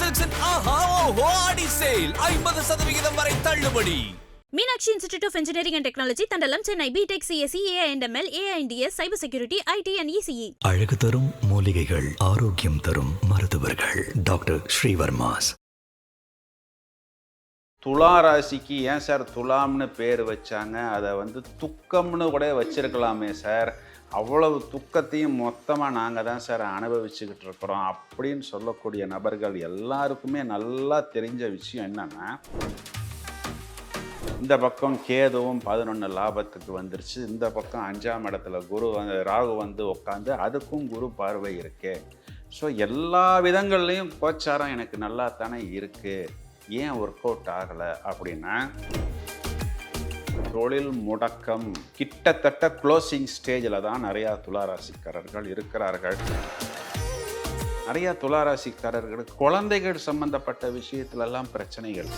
சில்க்ஸின் ஆஹா ஓஹோ ஆடி சேல். ஐம்பது சதவிகிதம் வரை தள்ளுபடி. Meenakshi institute of engineering and technology Thandalam Chennai B Tech CSC AI and ML AI and DS cyber security IT and ECE அழகு தரும் மூலிகைகள் ஆரோக்கியம் தரும் மருத்துவர்கள். டாக்டர் ஸ்ரீவர்மாஸ். துலா ராசிக்கு ஏன் சார் துலாம்னு பேர் வச்சாங்க? அதை வந்து துக்கம்னு கூட வச்சிருக்கலாமே சார். அவ்வளவு துக்கத்தையும் மொத்தமாக நாங்கள் தான் சார் அனுபவிச்சுக்கிட்டு இருக்கிறோம் அப்படின்னு சொல்லக்கூடிய நபர்கள் எல்லாருக்குமே நல்லா தெரிஞ்ச விஷயம் என்னென்னா இந்த பக்கம் கேதுவும் பதினொன்று லாபத்துக்கு வந்துருச்சு. இந்த பக்கம் அஞ்சாம் இடத்துல குரு வந்து ராகு வந்து உட்காந்து அதுக்கும் குரு பார்வை இருக்கே. ஸோ எல்லா விதங்கள்லையும் கோச்சாரம் எனக்கு நல்லா தானே இருக்குது ஏன் ஒர்க் அவுட் ஆகலை அப்படின்னா தொழில் முடக்கம். கிட்டத்தட்ட க்ளோசிங் ஸ்டேஜில் தான் நிறையா துளாராசிக்காரர்கள் இருக்கிறார்கள். நிறையா துளாராசிக்காரர்கள் குழந்தைகள் சம்பந்தப்பட்ட விஷயத்துலலாம் பிரச்சனைகள்.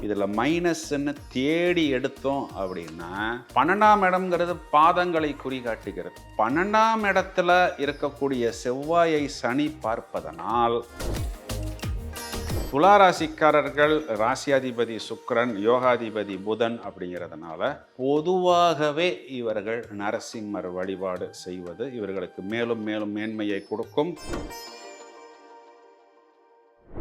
இதில் மைனஸ்ன்னு தேடி எடுத்தோம் அப்படின்னா பன்னெண்டாம் இடம்ங்கிறது பாதங்களை குறிகாட்டுகிறது. பன்னெண்டாம் இடத்துல இருக்கக்கூடிய செவ்வாயை சனி பார்ப்பதனால் துளாராசிக்காரர்கள் ராசியாதிபதி சுக்கிரன் யோகாதிபதி புதன் அப்படிங்கிறதுனால பொதுவாகவே இவர்கள் நரசிம்மர் வழிபாடு செய்வது இவர்களுக்கு மேலும் மேலும் மேன்மையை கொடுக்கும்.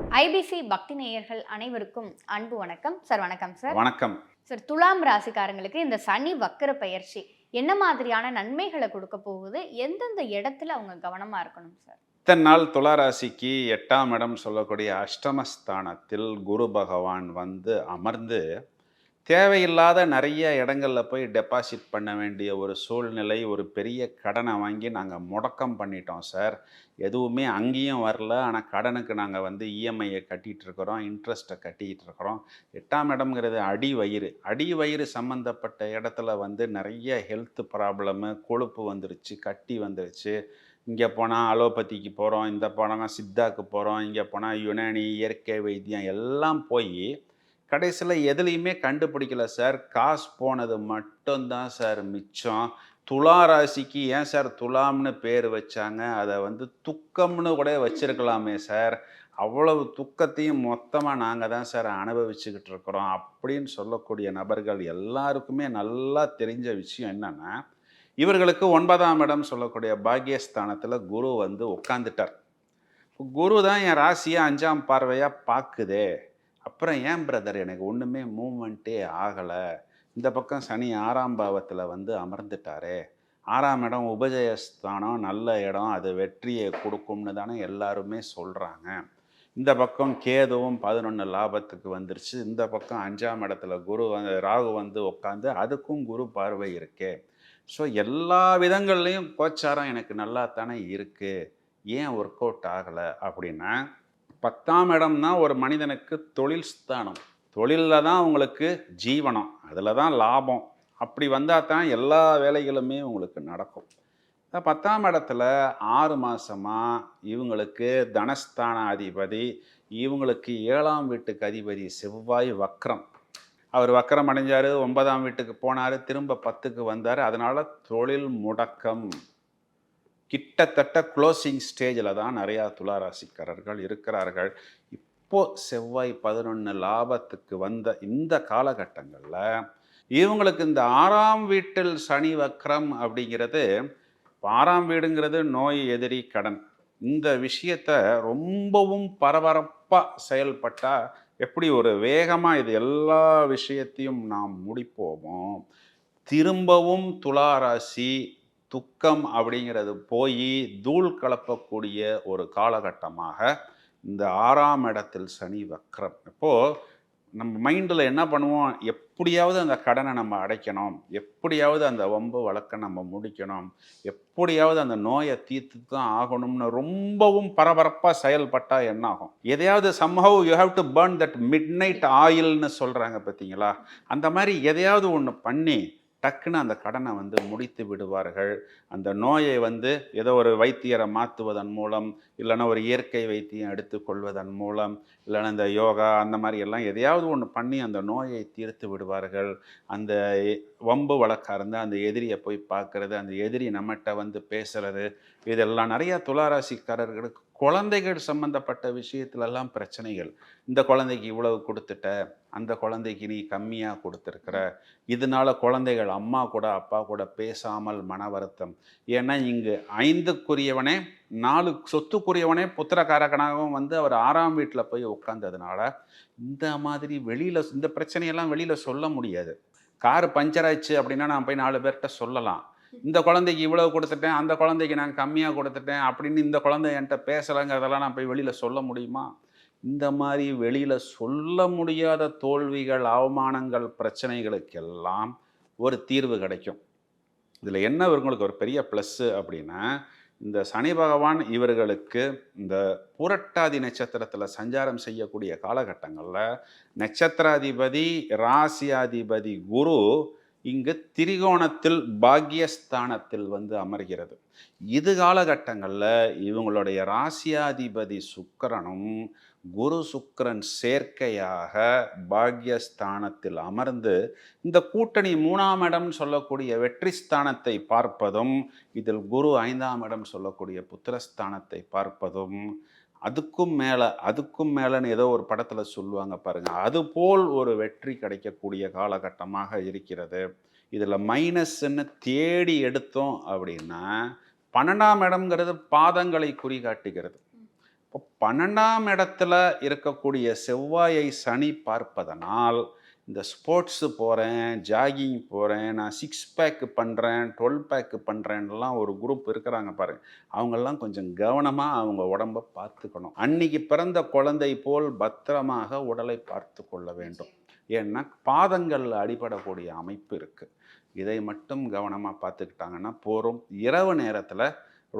ஐபிசி பக்தி நேயர்கள் அனைவருக்கும் அன்பு வணக்கம். சார் வணக்கம் சார். வணக்கம். சார் துலாம் ராசிக்காரங்களுக்கு இந்த சனி வக்கர பயிற்சி என்ன மாதிரியான நன்மைகளை கொடுக்க போகுது? எந்தெந்த இடத்துல அவங்க கவனமா இருக்கணும் சார்? இத்தனை நாள் துளாராசிக்கு எட்டாம் இடம் சொல்லக்கூடிய அஷ்டமஸ்தானத்தில் குரு பகவான் வந்து அமர்ந்து தேவையில்லாத நிறைய இடங்களில் போய் டெபாசிட் பண்ண வேண்டிய ஒரு சூழ்நிலை ஒரு பெரிய கடனை வாங்கி நாங்கள் முடக்கம் பண்ணிட்டோம் சார். எதுவுமே அங்கேயும் வரல. ஆனால் கடனுக்கு நாங்கள் வந்து இஎம்ஐயை கட்டிகிட்டு இருக்கிறோம் இன்ட்ரெஸ்ட்டை கட்டிக்கிட்டு இருக்கிறோம். எட்டாம் இடம்ங்கிறது அடி வயிறு. அடி வயிறு சம்மந்தப்பட்ட இடத்துல வந்து நிறைய ஹெல்த் ப்ராப்ளமு கொழுப்பு வந்துருச்சு கட்டி வந்துருச்சு. இங்கே போனால் அலோபதிக்கு போகிறோம் இந்த போனால் சித்தாக்கு போகிறோம் இங்கே போனால் யுனானி இயற்கை வைத்தியம் எல்லாம் போய் கடைசியில் எதுலேயுமே கண்டுபிடிக்கல சார். காசு போனது மட்டும்தான் சார் மிச்சம். துலா ராசிக்கு ஏன் சார் துலாம்னு பேர் வச்சாங்க? அதை வந்து துக்கம்னு கூட வச்சுருக்கலாமே சார். அவ்வளவு துக்கத்தையும் மொத்தமாக நாங்கள் தான் சார் அனுபவிச்சுக்கிட்டு இருக்கிறோம் அப்படின்னு சொல்லக்கூடிய நபர்கள் எல்லாருக்குமே நல்லா தெரிஞ்ச விஷயம் என்னென்னா இவர்களுக்கு ஒன்பதாம் இடம் சொல்லக்கூடிய பாக்யஸ்தானத்தில் குரு வந்து உட்காந்துட்டார் குரு தான் என் ராசியை அஞ்சாம் பார்வையாக பார்க்குதே அப்புறம் ஏன் பிரதர் எனக்கு ஒன்றுமே மூமெண்ட்டே ஆகலை. இந்த பக்கம் சனி ஆறாம் பாவத்தில் வந்து அமர்ந்துட்டாரே. ஆறாம் இடம் உபஜயஸ்தானம் நல்ல இடம் அது வெற்றியை கொடுக்கும்னு தானே எல்லாருமே சொல்கிறாங்க இந்த பக்கம் கேதுவும் பதினொன்று லாபத்துக்கு வந்துருச்சு. இந்த பக்கம் அஞ்சாம் இடத்துல குரு வந்து ராகு வந்து உட்காந்து அதுக்கும் குரு பார்வை இருக்கே. ஸோ எல்லா விதங்கள்லையும் கோச்சாரம் எனக்கு நல்லா தானே இருக்குது ஏன் ஒர்க் அவுட் ஆகலை அப்படின்னா பத்தாம் இடம்னா ஒரு மனிதனுக்கு தொழில் ஸ்தானம் தொழிலில் தான் உங்களுக்கு ஜீவனம். அதில் தான் லாபம். அப்படி வந்தால் தான் எல்லா வேலைகளுமே உங்களுக்கு நடக்கும். பத்தாம் இடத்துல ஆறு மாதமாக இவங்களுக்கு தனஸ்தான அதிபதி இவங்களுக்கு ஏழாம் வீட்டுக்கு அதிபதி செவ்வாய் வக்ரம். அவர் வக்கரம் அடைஞ்சார் ஒன்பதாம் வீட்டுக்கு போனார் திரும்ப பத்துக்கு வந்தார். அதனால் தொழில் முடக்கம். கிட்டத்தட்ட க்ளோசிங் ஸ்டேஜில் தான் நிறையா துளாராசிக்காரர்கள் இருக்கிறார்கள். இப்போ செவ்வாய் பதினொன்று லாபத்துக்கு வந்த இந்த காலகட்டங்களில் இவங்களுக்கு இந்த ஆறாம் வீட்டில் சனி வக்ரம் அப்படிங்கிறது ஆறாம் வீடுங்கிறது நோய் எதிரி கடன். இந்த விஷயத்தை ரொம்பவும் பரபரப்பாக செயல்பட்டால் எப்படி ஒரு வேகமாக இது எல்லா விஷயத்தையும் நாம் முடிப்போமோ திரும்பவும் துளாராசி துக்கம் அப்படிங்கிறது போய் தூள் கலப்பக்கூடிய ஒரு காலகட்டமாக இந்த ஆறாம் இடத்தில் சனி வக்ரம். இப்போது நம்ம மைண்டில் என்ன பண்ணுவோம்? எப்படியாவது அந்த கடனை நம்ம அடைக்கணும். எப்படியாவது அந்த வம்பு வழக்கை நம்ம முடிக்கணும். எப்படியாவது அந்த நோயை தீர்த்து தான் ஆகணும்னு ரொம்பவும் பரபரப்பாக செயல்பட்டால் என்ன ஆகும் எதையாவது somehow you have to burn that midnight ஆயில்னு சொல்கிறாங்க பார்த்தீங்களா? அந்த மாதிரி எதையாவது ஒன்று பண்ணி டக்குன்னு அந்த கடனை வந்து முடித்து விடுவார்கள். அந்த நோயை வந்து ஏதோ ஒரு வைத்தியரை மாற்றுவதன் மூலம் இல்லைன்னா ஒரு இயற்கை வைத்தியம் எடுத்துக்கொள்வதன் மூலம் இல்லைன்னா இந்த யோகா அந்த மாதிரி எல்லாம் எதையாவது ஒன்று பண்ணி அந்த நோயை தீர்த்து விடுவார்கள். அந்த வம்பு வம்பு இருந்தால் அந்த எதிரியை போய் பார்க்கறது அந்த எதிரி நம்மகிட்ட வந்து பேசுறது இதெல்லாம் நிறையா துளாராசிக்காரர்களுக்கு குழந்தைகள் சம்பந்தப்பட்ட விஷயத்துலலாம் பிரச்சனைகள். இந்த குழந்தைக்கு இவ்வளவு கொடுத்துட்ட அந்த குழந்தைக்கு நீ கம்மியாக கொடுத்துருக்குற இதனால குழந்தைகள் அம்மா கூட அப்பா கூட பேசாமல் மன வருத்தம். ஏன்னா இங்கு ஐந்துக்குரியவனே நாலு சொத்துக்குரியவனே புத்திரக்காரகனாகவும் வந்து அவர் ஆறாம் வீட்டில் போய் உட்காந்ததுனால இந்த மாதிரி வெளியில் இந்த பிரச்சனையெல்லாம் வெளியில் சொல்ல முடியாது. கார் பஞ்சர் ஆயிடுச்சு அப்படின்னா நான் போய் நாலு பேர்கிட்ட சொல்லலாம். இந்த குழந்தைக்கு இவ்வளவு கொடுத்துட்டேன் அந்த குழந்தைக்கு நான் கம்மியாக கொடுத்துட்டேன் அப்படின்னு இந்த குழந்தை என்கிட்ட பேசலைங்கிறதெல்லாம் நான் போய் வெளியில் சொல்ல முடியுமா? இந்த மாதிரி வெளியில் சொல்ல முடியாத தோல்விகள் அவமானங்கள் பிரச்சனைகளுக்கெல்லாம் ஒரு தீர்வு கிடைக்கும். இதில் என்ன இவங்களுக்கு ஒரு பெரிய ப்ளஸ்ஸு அப்படின்னா இந்த சனி பகவான் இவர்களுக்கு இந்த புரட்டாதி நட்சத்திரத்தில் சஞ்சாரம் செய்யக்கூடிய காலகட்டங்களில் நட்சத்திராதிபதி ராசியாதிபதி குரு இங்கு திரிகோணத்தில் பாக்யஸ்தானத்தில் வந்து அமர்கிறது. இது காலகட்டங்களில் இவங்களுடைய ராசியாதிபதி சுக்கரனும் குரு சுக்கிரன் சேர்க்கையாக பாக்யஸ்தானத்தில் அமர்ந்து இந்த கூட்டணி மூணாம் இடம் சொல்லக்கூடிய வெற்றி ஸ்தானத்தை பார்ப்பதும் இதில் குரு ஐந்தாம் இடம் சொல்லக்கூடிய புத்திரஸ்தானத்தை பார்ப்பதும் அதுக்கும் மேலே அதுக்கும் மேலேன்னு ஏதோ ஒரு படத்தில் சொல்லுவாங்க பாருங்க. அதுபோல் ஒரு வெற்றி கிடைக்கக்கூடிய காலகட்டமாக இருக்கிறது. இதில் மைனஸ்ன்னு தேடி எடுத்தோம் அப்படின்னா பன்னெண்டாம் இடம்ங்கிறது பாதங்களை குறிகாட்டுகிறது. இப்போ பன்னெண்டாம் இடத்துல இருக்கக்கூடிய செவ்வாயை சனி பார்ப்பதனால் இந்த ஸ்போர்ட்ஸு போகிறேன் ஜாகிங் போகிறேன் நான் சிக்ஸ் பேக்கு பண்ணுறேன் டுவெல் பேக்கு பண்ணுறேன்லாம் ஒரு குரூப் இருக்கிறாங்க பாருங்க. அவங்கெல்லாம் கொஞ்சம் கவனமாக அவங்க உடம்பை பார்த்துக்கணும். அன்னைக்கு பிறந்த குழந்தை போல் பத்திரமாக உடலை பார்த்து கொள்ள வேண்டும். ஏன்னா பாதங்களில் அடிபடக்கூடிய அமைப்பு இருக்குது இதை மட்டும் கவனமாக பார்த்துக்கிட்டாங்கன்னா போகிறோம் இரவு நேரத்தில்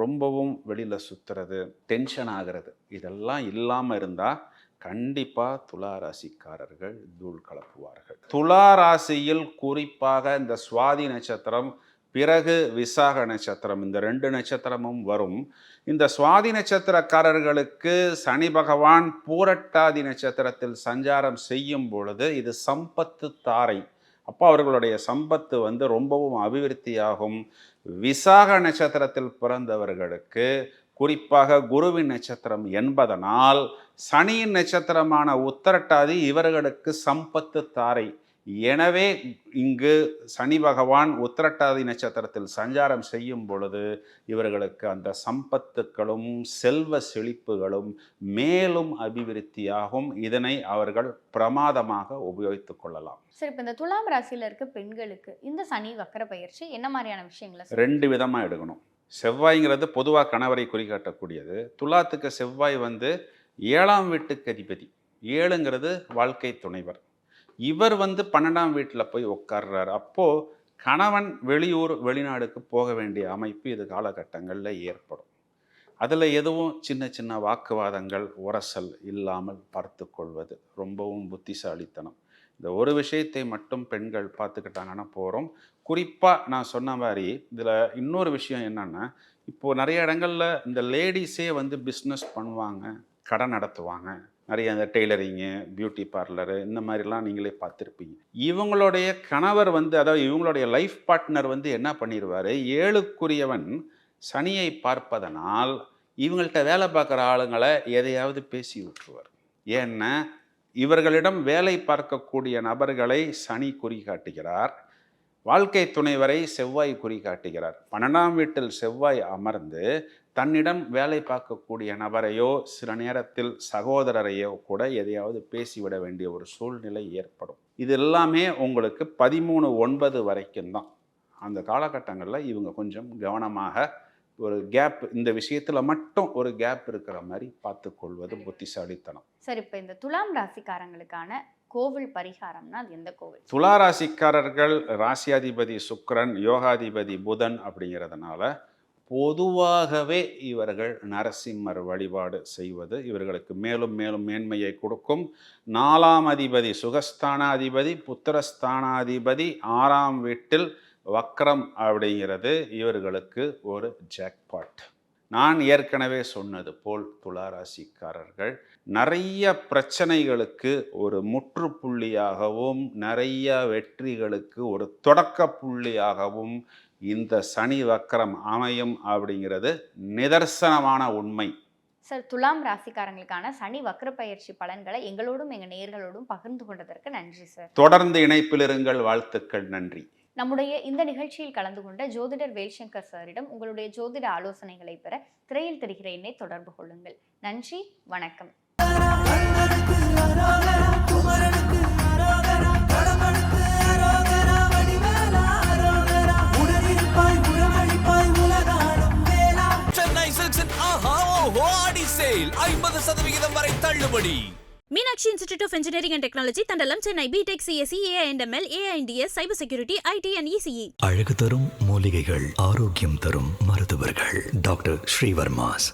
ரொம்பவும் வெளியில் சுற்றுறது டென்ஷன் ஆகிறது இதெல்லாம் இல்லாமல் இருந்தால் கண்டிப்பாக துலா ராசிக்காரர்கள் தூள் கலப்புவார்கள். துலா ராசியில் குறிப்பாக இந்த சுவாதி நட்சத்திரம் பிறகு விசாக நட்சத்திரம் இந்த ரெண்டு நட்சத்திரமும் வரும். இந்த சுவாதி நட்சத்திரக்காரர்களுக்கு சனி பகவான் பூரட்டாதி நட்சத்திரத்தில் சஞ்சாரம் செய்யும் பொழுது இது சம்பத்து தாரை. அப்போ அவர்களுடைய சம்பத்து வந்து ரொம்பவும் அபிவிருத்தியாகும். விசாக நட்சத்திரத்தில் பிறந்தவர்களுக்கு குறிப்பாக குருவின் நட்சத்திரம் என்பதனால் சனியின் நட்சத்திரமான உத்தரட்டாதி இவர்களுக்கு சம்பத்து தாரை. எனவே இங்கு சனி பகவான் உத்திரட்டாதி நட்சத்திரத்தில் சஞ்சாரம் செய்யும் பொழுது இவர்களுக்கு அந்த சம்பத்துக்களும் செல்வ செழிப்புகளும் மேலும் அபிவிருத்தியாகும். இதனை அவர்கள் பிரமாதமாக உபயோகித்துக் கொள்ளலாம். சரி இப்போ இந்த துலாம் ராசியில இருக்க பெண்களுக்கு இந்த சனி வக்கர பயிற்சி என்ன மாதிரியான விஷயங்களை? ரெண்டு விதமாக எடுக்கணும். செவ்வாய்ங்கிறது பொதுவாக கணவரை குறிகாட்டக்கூடியது. துலாத்துக்கு செவ்வாய் வந்து ஏழாம் வீட்டுக்கு அதிபதி. ஏழுங்கிறது வாழ்க்கை துணைவர். இவர் வந்து பன்னெண்டாம் வீட்டில் போய் உட்கார்றாரு அப்போது கணவன் வெளியூர் வெளிநாடுக்கு போக வேண்டிய அமைப்பு இது காலகட்டங்களில் ஏற்படும். அதில் எதுவும் சின்ன சின்ன வாக்குவாதங்கள் உரசல் இல்லாமல் பார்த்து கொள்வது ரொம்பவும் புத்திசாலித்தனம். இந்த ஒரு விஷயத்தை மட்டும் பெண்கள் பார்த்துக்கிட்டாங்கன்னா போகிறோம் குறிப்பாக நான் சொன்ன மாதிரி இதில் இன்னொரு விஷயம் என்னென்னா இப்போது நிறைய இடங்களில் இந்த லேடிஸே வந்து பிஸ்னஸ் பண்ணுவாங்க கடை நடத்துவாங்க. நிறைய இந்த டெய்லரிங்கு பியூட்டி பார்லரு இந்த மாதிரிலாம் நீங்களே பார்த்துருப்பீங்க. இவங்களுடைய கணவர் வந்து அதாவது இவங்களுடைய லைஃப் பார்ட்னர் வந்து என்ன பண்ணிடுவார்? ஏழுக்குரியவன் சனியை பார்ப்பதனால் இவங்கள்ட்ட வேலை பார்க்குற ஆளுங்களை எதையாவது பேசி விட்டுருவார். ஏன்னா இவர்களிடம் வேலை பார்க்கக்கூடிய நபர்களை சனி குறிகாட்டுகிறார் வாழ்க்கை துணைவரை செவ்வாய் குறிகாட்டுகிறார் பன்னெண்டாம் வீட்டில் செவ்வாய் அமர்ந்து தன்னிடம் வேலை பார்க்கக்கூடிய நபரையோ சில நேரத்தில் சகோதரரையோ கூட எதையாவது பேசிவிட வேண்டிய ஒரு சூழ்நிலை ஏற்படும். இது எல்லாமே உங்களுக்கு பதிமூணு ஒன்பது வரைக்கும் தான். அந்த காலகட்டங்களில் இவங்க கொஞ்சம் கவனமாக ஒரு கேப் இந்த விஷயத்தில் மட்டும் ஒரு கேப் இருக்கிற மாதிரி பார்த்துக்கொள்வது புத்திசாலித்தனம். சரி இப்போ இந்த துலாம் ராசிக்காரங்களுக்கான கோவில் பரிகாரம்னா அது எந்த கோவில்? துலா ராசிக்காரர்கள் ராசியாதிபதி சுக்கிரன் யோகாதிபதி புதன் அப்படிங்கிறதுனால பொதுவாகவே இவர்கள் நரசிம்மர் வழிபாடு செய்வது இவர்களுக்கு மேலும் மேலும் மேன்மையை கொடுக்கும். நாலாம் அதிபதி சுகஸ்தானாதிபதி புத்திரஸ்தானாதிபதி ஆறாம் வீட்டில் வக்ரம் அப்படிங்கிறது இவர்களுக்கு ஒரு ஜாக்பாட் நான் ஏற்கனவே சொன்னது போல் துளாராசிக்காரர்கள் நிறைய பிரச்சனைகளுக்கு ஒரு முற்றுப்புள்ளியாகவும் நிறைய வெற்றிகளுக்கு ஒரு தொடக்க புள்ளியாகவும் இந்த சனி வக்கரம் அமையும் அப்படிங்கிறது நிதர்சனமான உண்மை. சார் துலாம் ராசிக்காரங்களுக்கான சனி வக்ர பயிற்சி பலன்களை எங்களோடும் எங்க நேயர்களோடும் பகிர்ந்து கொண்டதற்கு நன்றி சார். தொடர்ந்து இணைப்பில் இருங்கள். வாழ்த்துக்கள். நன்றி. நம்முடைய இந்த நிகழ்ச்சியில் கலந்து கொண்ட ஜோதிடர் வேல்சங்கர் சாரிடம் உங்களுடைய ஜோதிட ஆலோசனைகளை பெற திரையில் தெரிகிற என்னை தொடர்பு கொள்ளுங்கள். நன்றி வணக்கம். சென்னை சில்க்ஸின் ஆஹா ஓஹோ ஆடி சேல். ஐம்பது சதவிகிதம் வரை தள்ளுபடி. Meenakshi institute of engineering and technology Thandalam Chennai. B Tech CSC AI and ML AI and DS cyber security IT and ECE அழகு தரும் மூலிகைகள் ஆரோக்கியம் தரும் மருத்துவர்கள். டாக்டர் ஸ்ரீவர்மாஸ்.